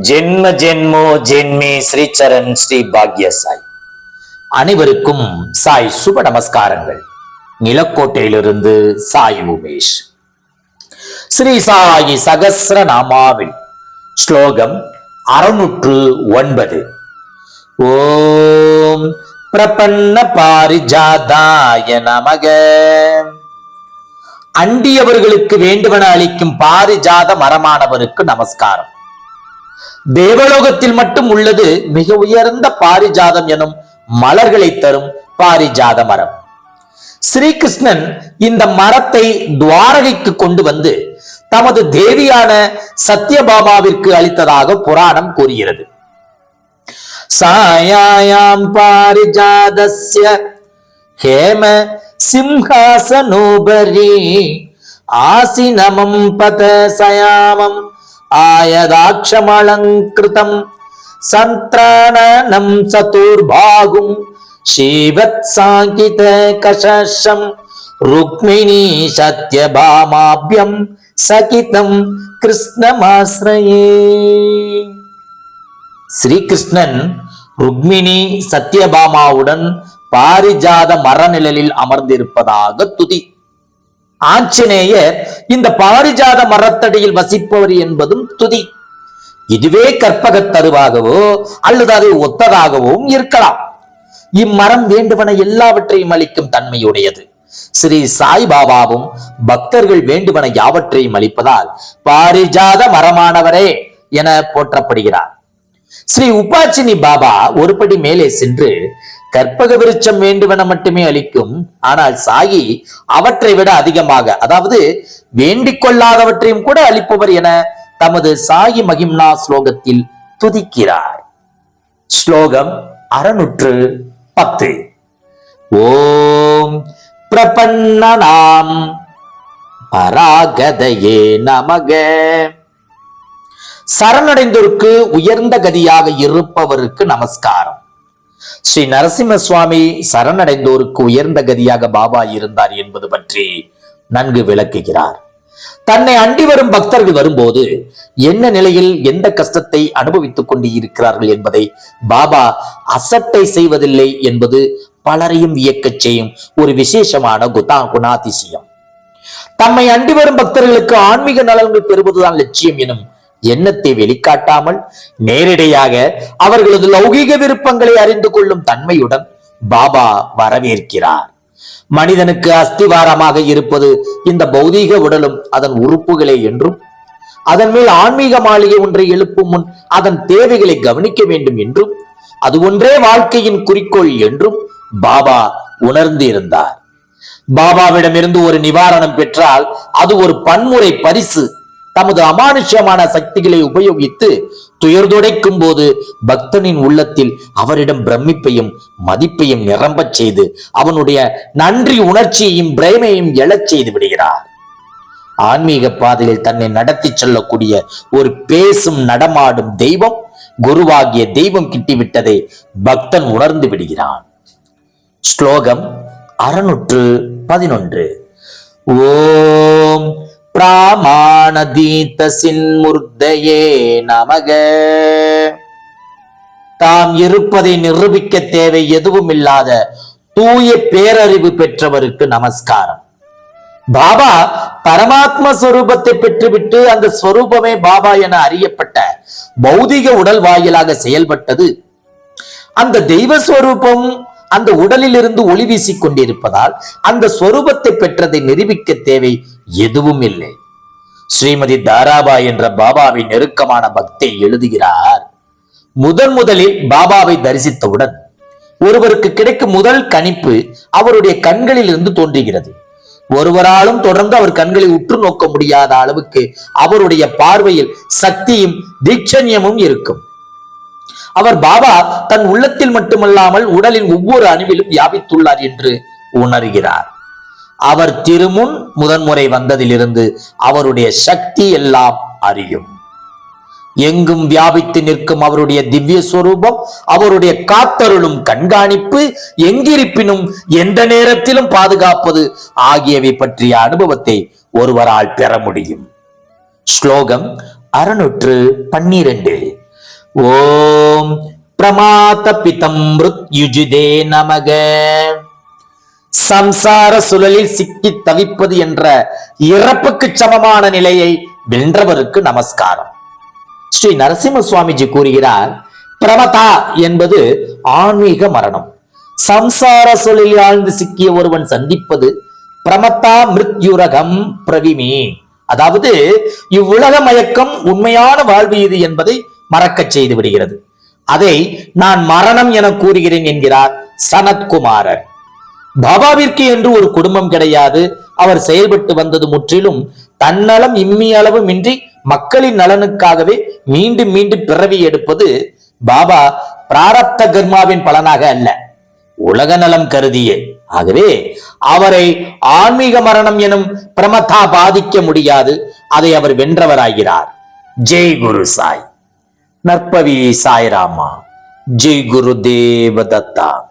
ஜென்ம ஜென்மோ ஜென்மே ஸ்ரீ சரண் ஸ்ரீ பாக்ய சாய். அனைவருக்கும் சாய் சுப நமஸ்காரங்கள். நிலக்கோட்டையிலிருந்து சாய் உமேஷ். ஸ்ரீ சாயி சகசிர நாமாவில் ஸ்லோகம் அறுநூற்று ஒன்பது. ஓம் பிரபன்ன பாரிஜாதாய நமக. அண்டியவர்களுக்கு வேண்டுவன அளிக்கும் பாரிஜாத மரமானவருக்கு நமஸ்காரம். தேவலோகத்தில் மட்டும் உள்ளது மிக உயர்ந்த பாரிஜாதம் எனும் மலர்களை தரும் பாரிஜாத மரம். ஸ்ரீகிருஷ்ணன் இந்த மரத்தை துவாரகைக்கு கொண்டு வந்து தமது தேவியான சத்யபாமாவிற்கு அளித்ததாக புராணம் கூறுகிறது. சாயாயாம் பாரிஜாதஸ்ய ஹேம சிம்ஹாசனோபரி ஆசினமம் பத சயாமம் ஆயதாட்சமலங்கிருதம். சந்திராணனம் சதுர்பாகும். ஸ்ரீவத் சாங்கித கஷம் ருக்மிணி சத்யபாமாபியம் சகிதம் கிருஷ்ணமாசிரயே. ஸ்ரீகிருஷ்ணன் ருக்மிணி சத்யபாமாவுடன் பாரிஜாத மரநிழலில் அமர்ந்திருப்பதாக துதி. ஆஞ்சநேயர் இந்த பாரிஜாத மரத்தடியில் வசிப்பவர் என்பதும் துதி. இதுவே கற்பகத் தருவாகவோ அல்லது அதை ஒத்ததாகவும் இருக்கலாம். இம்மரம் வேண்டுவன எல்லாவற்றையும் அளிக்கும் தன்மையுடையது. ஸ்ரீ சாய்பாபாவும் பக்தர்கள் வேண்டுவன யாவற்றையும் அளிப்பதால் பாரிஜாத மரமானவரே என போற்றப்படுகிறார். ஸ்ரீ உபாச்சினி பாபா ஒருபடி மேலே சென்று கற்பக விருட்சம் வேண்டுமென மட்டுமே அளிக்கும். ஆனால் சாயி அவற்றை விட அதிகமாக அதாவது வேண்டிக் கொள்ளாதவற்றையும் கூட அளிப்பவர் என தமது சாயி மகிம்னா ஸ்லோகத்தில் துதிக்கிறார். ஸ்லோகம் அறுநூற்று பத்து. ஓம் பிரபன்னனாம் பராகதையே நமக. சரணடைந்தோருக்கு உயர்ந்த கதியாக இருப்பவருக்கு நமஸ்காரம். ஸ்ரீ நரசிம்ம சுவாமி சரணடைந்தோருக்கு உயர்ந்த கதியாக பாபா இருந்தார் என்பது பற்றி நன்கு விளக்குகிறார். தன்னை அண்டி வரும் பக்தர்கள் வரும்போது என்ன நிலையில் எந்த கஷ்டத்தை அனுபவித்துக் கொண்டு இருக்கிறார்கள் என்பதை பாபா அசட்டை செய்வதில்லை என்பது பலரையும் வியக்கச் செய்யும் ஒரு விசேஷமான குதா குணாதிசயம். தம்மை அண்டி வரும் பக்தர்களுக்கு ஆன்மீக நலன்கள் பெறுவதுதான் லட்சியம் எனும் எண்ணத்தை வெளிக்காட்டாமல் நேரிடையாக அவர்களது லௌகீக விருப்பங்களை அறிந்து கொள்ளும் தன்மையுடன் பாபா வரவேற்கிறார். மனிதனுக்கு அஸ்திவாரமாக இருப்பது இந்த பௌதீக உடலும் அதன் உறுப்புகளே என்றும் அதன் மேல் ஆன்மீக மாளிகை ஒன்றை எழுப்பும் முன் அதன் தேவைகளை கவனிக்க வேண்டும் என்றும் அது ஒன்றே வாழ்க்கையின் குறிக்கோள் என்றும் பாபா உணர்ந்து இருந்தார் பாபாவிடமிருந்து ஒரு நிவாரணம் பெற்றால் அது ஒரு பன்முறை பரிசு தமது அமானுஷ்யமான சக்திகளை உபயோகித்து துயர்துடைக்கும் போது பக்தனின் உள்ளத்தில் அவரிடம் பிரமிப்பையும் மதிப்பையும் நிரம்பச் செய்து அவனுடைய நன்றி உணர்ச்சியையும் பிரேமையும் எழச் செய்து விடுகிறார். ஆன்மீக பாதையில் தன்னை நடத்தி செல்லக்கூடிய ஒரு பேசும் நடமாடும் தெய்வம் குருவாகிய தெய்வம் கிட்டிவிட்டதை பக்தன் உணர்ந்து விடுகிறான். ஸ்லோகம் அறுநூற்று பதினொன்று. ஓம் பிராமா சின்முர்தயே நமக. தாம் இருப்பதை நிரூபிக்க தேவை எதுவும் இல்லாத தூய பேரறிவு பெற்றவருக்கு நமஸ்காரம். பாபா பரமாத்ம ஸ்வரூபத்தை பெற்றுவிட்டு அந்த ஸ்வரூபமே பாபா என அறியப்பட்ட பௌதிக உடல் வாயிலாக செயல்பட்டது. அந்த தெய்வ ஸ்வரூபம் அந்த உடலில் இருந்து ஒளி வீசிக் கொண்டிருப்பதால் அந்த ஸ்வரூபத்தை பெற்றதை நிரூபிக்க தேவை எதுவும் இல்லை ஸ்ரீமதி தாராபா என்ற பாபாவின் நெருக்கமான பக்தை எழுதுகிறார். முதன் முதலில் பாபாவை தரிசித்தவுடன் ஒருவருக்கு கிடைக்கும் முதல் கணிப்பு அவருடைய கண்களில் இருந்து தோன்றுகிறது. ஒருவராலும் தொடர்ந்து அவர் கண்களை உற்று நோக்க முடியாத அளவுக்கு அவருடைய பார்வையில் சக்தியும் தீட்சண்யமும் இருக்கும். அவர் பாபா தன் உள்ளத்தில் மட்டுமல்லாமல் உடலின் ஒவ்வொரு அணுவிலும் வியாபித்துள்ளார் என்று உணர்கிறார். அவர் திருமுன் முதன்முறை வந்ததிலிருந்து அவருடைய சக்தி எல்லாம் அறியும். எங்கும் வியாபித்து நிற்கும் அவருடைய திவ்ய சுரூபம் அவருடைய காத்தருளும் கண்காணிப்பு எங்கிருப்பினும் எந்த நேரத்திலும் பாதுகாப்பது ஆகியவை பற்றிய அனுபவத்தை ஒருவரால் பெற முடியும். ஸ்லோகம் அறுநூற்று பன்னிரண்டு. ஓம் பிரமாத பிதம் மிருத்யுஜிதே நமக. சம்சார சுழலில் சிக்கி தவிப்பது என்ற இறப்புக்கு சமமான நிலையை வென்றவருக்கு நமஸ்காரம். ஸ்ரீ நரசிம்ம சுவாமிஜி கூறுகிறார் பிரமதா என்பது ஆன்மீக மரணம். சம்சார சுழலில் ஆழ்ந்து சிக்கிய ஒருவன் சந்திப்பது பிரமதா மிருத்யுரகம் பிரவிமி. அதாவது இவ்வுலக மயக்கம் உண்மையான வாழ்வு இது என்பதை மறக்கச் செய்து விடுகிறது. அதை நான் மரணம் என கூறுகிறேன் என்கிறார் சனத்குமாரர். பாபாவிற்கு என்று ஒரு குடும்பம் கிடையாது. அவர் செயல்பட்டு வந்தது முற்றிலும் தன்னலம் இம்மி அளவும் இன்றி மக்களின் நலனுக்காகவே மீண்டும் மீண்டும் பிறவி எடுப்பது பாபா பிராரப்த கர்மாவின் பலனாக அல்ல. உலக நலம் கருதியே. ஆகவே அவரை ஆன்மீக மரணம் எனும் பிரமதா பாதிக்க முடியாது. அதை அவர் வென்றவராகிறார். ஜெய் குரு சாய். நற்பவி சாய்ராமா. ஜெய் குரு தேவதத்தா.